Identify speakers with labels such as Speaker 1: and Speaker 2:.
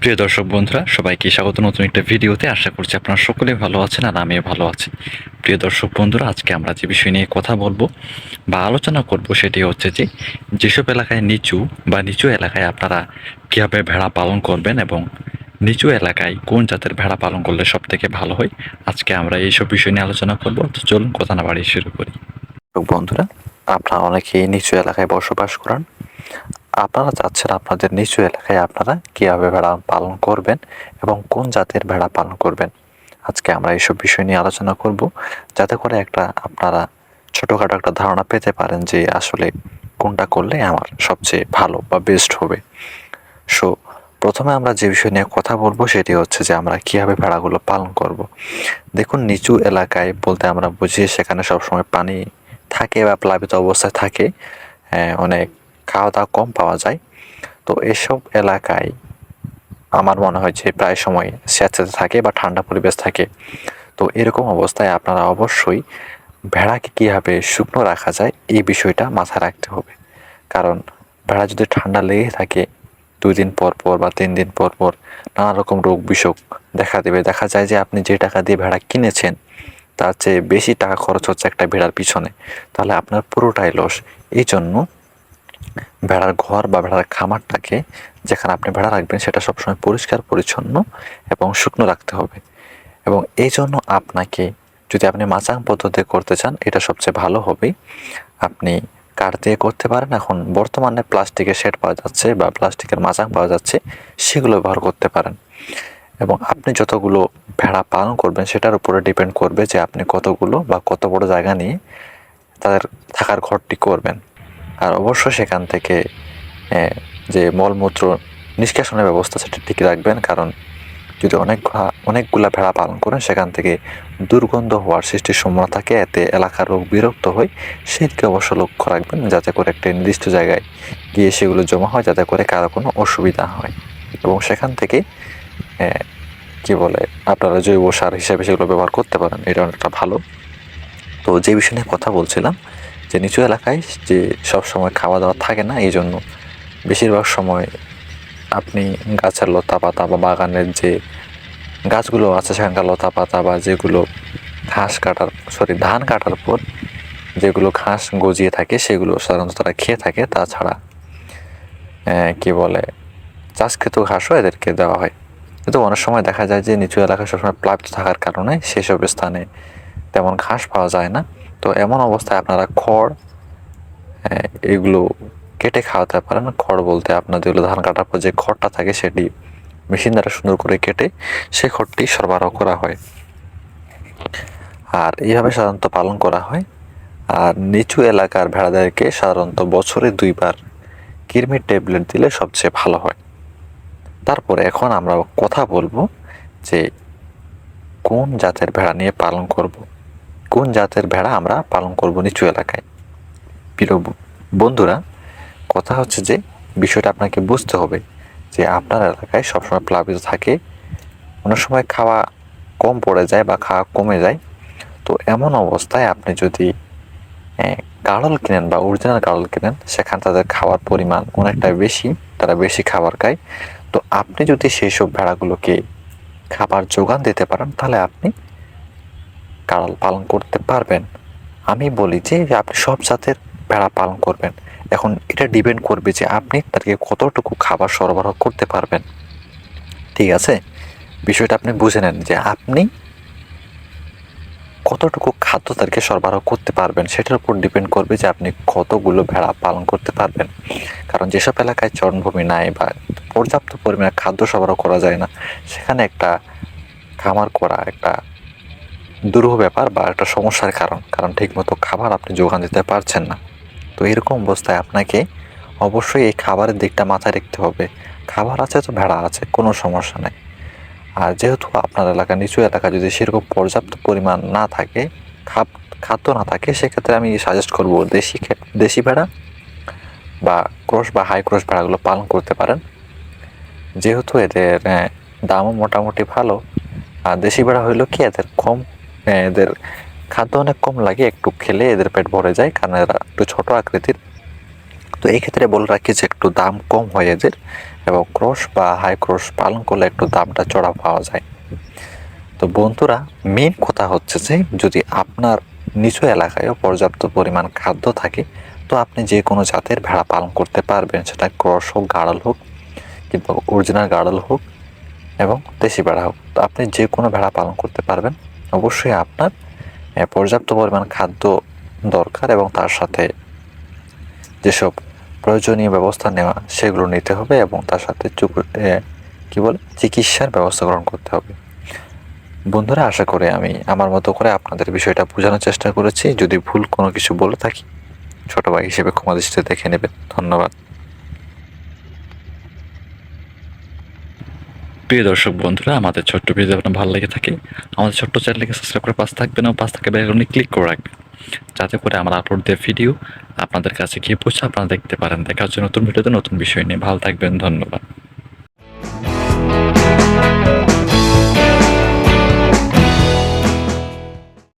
Speaker 1: প্রিয় দর্শক বন্ধুরা, সবাইকে স্বাগত। নতুন একটা ভিডিওতে আশা করছি আপনারা সকলে ভালো আছেন আর আমিও ভালো আছি। প্রিয় দর্শক বন্ধুরা, আজকে আমরা যে বিষয় নিয়ে কথা বলব বা আলোচনা করব সেটি হচ্ছে যে, যেসব এলাকায় নিচু বা নিচু এলাকায় আপনারা কীভাবে ভেড়া পালন করবেন এবং নিচু এলাকায় কোন জাতের ভেড়া পালন করলে সব থেকে ভালো হয়, আজকে আমরা এইসব বিষয় নিয়ে আলোচনা করব। তো চলুন কথা না বাড়িয়ে শুরু করি। বন্ধুরা, আপনারা অনেকেই নিচু এলাকায় বসবাস করেন। আপনারা চাচ্ছেন আপনাদের নিচু এলাকায় আপনারা কীভাবে ভেড়া পালন করবেন এবং কোন জাতের ভেড়া পালন করবেন? আজকে আমরা এইসব বিষয় নিয়ে আলোচনা করব। যাতে করে একটা আপনারা ছোটোখাটো একটা ধারণা পেতে পারেন যে আসলে কোনটা করলে আমার সবচেয়ে ভালো বা বেস্ট হবে। সো প্রথমে আমরা যে বিষয় নিয়ে কথা বলব সেটি হচ্ছে যে আমরা কীভাবে ভেড়াগুলো পালন করব। দেখুন নিচু এলাকায় বলতে আমরা বুঝি সেখানে সবসময় পানি থাকে বা প্লাবিত অবস্থায় থাকে। হ্যাঁ, অনেক খাওয়া দাওয়া কম পাওয়া যায়। তো এসব এলাকায় আমার মনে হয় যে প্রায় সময় স্যাঁতস্যাঁতে থাকে বা ঠান্ডা পরিবেশ থাকে। তো এরকম অবস্থায় আপনারা অবশ্যই ভেড়াকে কীভাবে শুকনো রাখা যায় এই বিষয়টা মাথায় রাখতে হবে। কারণ ভেড়া যদি ঠান্ডা লেগে থাকে, দুই দিন পর পর বা তিন দিন পর পর নানা রকম রোগ বিসুখ দেখা দেবে। দেখা যায় যে আপনি যে টাকা দিয়ে ভেড়া কিনেছেন, তার চেয়ে বেশি টাকা খরচ হচ্ছে একটা ভেড়ার পিছনে। তাহলে আপনার পুরোটাই লস। এই জন্য ভেড়ার ঘর বা ভেড়ার খামারটাকে যেখানে আপনি ভেড়া রাখবেন সেটা সবসময় পরিষ্কার, পরিচ্ছন্ন এবং শুকনো রাখতে হবে। এবং এই জন্য আপনাকে যদি আপনি মাচাং পদ্ধতি করতে চান, এটা সবচেয়ে ভালো হবে। আপনি কাঠ দিয়ে করতে পারেন। এখন বর্তমানে প্লাস্টিকের শেড পাওয়া যাচ্ছে বা প্লাস্টিকের মাচাং পাওয়া যাচ্ছে, সেগুলো ব্যবহার করতে পারেন। এবং আপনি যতগুলো ভেড়া পালন করবেন, সেটার উপরে ডিপেন্ড করবে যে আপনি কতগুলো বা কত বড় জায়গা নিয়ে তাদের থাকার ঘরটি করবেন। আর অবশ্যই সেখান থেকে যে মলমূত্র নিষ্কাশনের ব্যবস্থা সেটা ঠিক রাখবেন, কারণ যদি অনেক অনেকগুলা ভেড়া পালন করেন, সেখান থেকে দুর্গন্ধ হওয়ার সৃষ্টির সম্ভাবনা থাকে, এতে এলাকার লোক বিরক্ত হয়। সেদিকে অবশ্য লক্ষ্য রাখবেন, যাতে করে একটা নির্দিষ্ট জায়গায় গিয়ে সেগুলো জমা হয়, যাতে করে কারও কোনো অসুবিধা হয়। এবং সেখান থেকে কি বলে, আপনারা জৈব সার হিসেবে সেগুলো ব্যবহার করতে পারেন, এটা অনেকটা ভালো। তো যে বিষয় নিয়ে কথা বলছিলাম যে নিচু এলাকায় যে সব সময় খাওয়া দাওয়া থাকে না, এই জন্য বেশিরভাগ সময় আপনি গাছের লতা পাতা বা বাগানের যে গাছগুলো আছে সেখানকার লতা পাতা বা যেগুলো ঘাস কাটার সরি ধান কাটার পর যেগুলো ঘাস গজিয়ে থাকে, সেগুলো সাধারণত তারা খেয়ে থাকে। তাছাড়া কি বলে, চাষকৃত ঘাসও এদেরকে দেওয়া হয়। কিন্তু অনেক সময় দেখা যায় যে নিচু এলাকা সবসময় প্লাবিত থাকার কারণে সেসব স্থানে তেমন ঘাস পাওয়া যায় না। তো এমন অবস্থায় আপনারা খড় এগুলো কেটে খাওয়াতে পারেন। খড় বলতে আপনার যেগুলো ধান কাটার পর যে খড়টা থাকে সেটি মেশিন দ্বারা সুন্দর করে কেটে সে খড়টি সরবরাহ করা হয়। আর এইভাবে সাধারণত পালন করা হয়। আর নিচু এলাকার ভেড়াদেরকে সাধারণত বছরে দুইবার কৃমির ট্যাবলেট দিলে সবচেয়ে ভালো হয়। তারপরে এখন আমরা কথা বলব যে কোন জাতের ভেড়া নিয়ে পালন করব। কোন জাতের ভেড়া আমরা পালন করব নিচু এলাকায়? প্রিয় বন্ধুরা, কথা হচ্ছে যে, বিষয়টা আপনাকে বুঝতে হবে যে আপনার এলাকায় সবসময় প্লাবিত থাকে, অনেক সময় খাওয়া কম পড়ে যায় বা খাওয়া কমে যায়। তো এমন অবস্থায় আপনি যদি গাড়ল কিনেন বা অরিজিনাল গাড়ল কিনেন, সেখানে তাদের খাওয়ার পরিমাণ অনেকটা বেশি, তারা বেশি খাবার খায়। তো আপনি যদি সেই সব ভেড়াগুলোকে খাবার যোগান দিতে পারেন, তাহলে আপনি পালন করতে পারবেন। আমি বলি যে, আপনি সব জাতের ভেড়া পালন করবেন। এখন এটা ডিপেন্ড করবে যে আপনি তাদেরকে কতটুকু খাবার সরবরাহ করতে পারবেন। ঠিক আছে? বিষয়টা আপনি বুঝে নেন যে আপনি কতটুকু খাদ্য তাদেরকে সরবরাহ করতে পারবেন, সেটার উপর ডিপেন্ড করবে যে আপনি কতগুলো ভেড়া পালন করতে পারবেন। কারণ যেসব এলাকায় চরণভূমি নাই বা পর্যাপ্ত পরিমাণে খাদ্য সরবরাহ করা যায় না, সেখানে একটা খামার করা, একটা দুরূহ ব্যাপার বা একটা সমস্যার কারণ কারণ ঠিকমতো খাবার আপনি যোগান দিতে পারছেন না। তো এরকম অবস্থায় আপনাকে অবশ্যই এই খাবারের দিকটা মাথায় রাখতে হবে। খাবার আছে তো, ভেড়া আছে, কোনো সমস্যা নেই। আর যেহেতু আপনার এলাকা নিচু এলাকা, যদি সেরকম পর্যাপ্ত পরিমাণ না থাকে খাদ্য না থাকে, সেক্ষেত্রে আমি সাজেস্ট করব দেশি দেশি ভেড়া বা ক্রস বা হাই ক্রস ভেড়াগুলো পালন করতে পারেন। যেহেতু এদের দামও মোটামুটি ভালো, আর দেশি ভেড়া হইল কি এদের কম এদের খাদ্য অনেক কম লাগে, একটু খেলে এদের পেট ভরে যায় কারণ এরা একটু ছোটো আকৃতির। তো এই ক্ষেত্রে বলে রাখি যে একটু দাম কম হয় এদের এবং ক্রস বা হাই ক্রস পালন করলে একটু দামটা চড়া পাওয়া যায়। তো বন্ধুরা মেন কথা হচ্ছে যে যদি আপনার নিচু এলাকায়ও পর্যাপ্ত পরিমাণ খাদ্য থাকে, তো আপনি যে কোনো জাতের ভেড়া পালন করতে পারবেন। সেটা ক্রস হোক, গাড়ল হোক কিংবা অরিজিনাল গাড়ল হোক এবং দেশি ভেড়া হোক। তো আপনি যে কোনো ভেড়া পালন করতে পারবেন। অবশ্যই আপনার পর্যাপ্ত পরিমাণ খাদ্য দরকার এবং তার সাথে যেসব প্রয়োজনীয় ব্যবস্থা নেওয়া সেগুলো নিতে হবে এবং তার সাথে কি বলে, চিকিৎসার ব্যবস্থা গ্রহণ করতে হবে। বন্ধুরা, আশা করে আমি আমার মতো করে আপনাদের বিষয়টা বোঝানোর চেষ্টা করেছি। যদি ভুল কোনো কিছু বলে থাকি, ছোট ভাই হিসেবে ক্ষমা দৃষ্টিতে দেখে নেবেন। ধন্যবাদ। প্রিয় দর্শক বন্ধুরা, আমাদের ছোট্ট ভিডিও আপনার ভালো লেগে থাকে, আমাদের ছোট্ট চ্যানেলকে সাবস্ক্রাইব করে পাশ থাকবেন এবং পাশ থাকে বেলকনে ক্লিক করে রাখবেন। যাতে করে আমার আপলোড দেওয়া ভিডিও আপনাদের কাছে গিয়ে পৌঁছে আপনারা দেখতে পারেন। দেখার জন্য নতুন ভিডিওতে নতুন বিষয় নিয়ে। ভালো থাকবেন, ধন্যবাদ।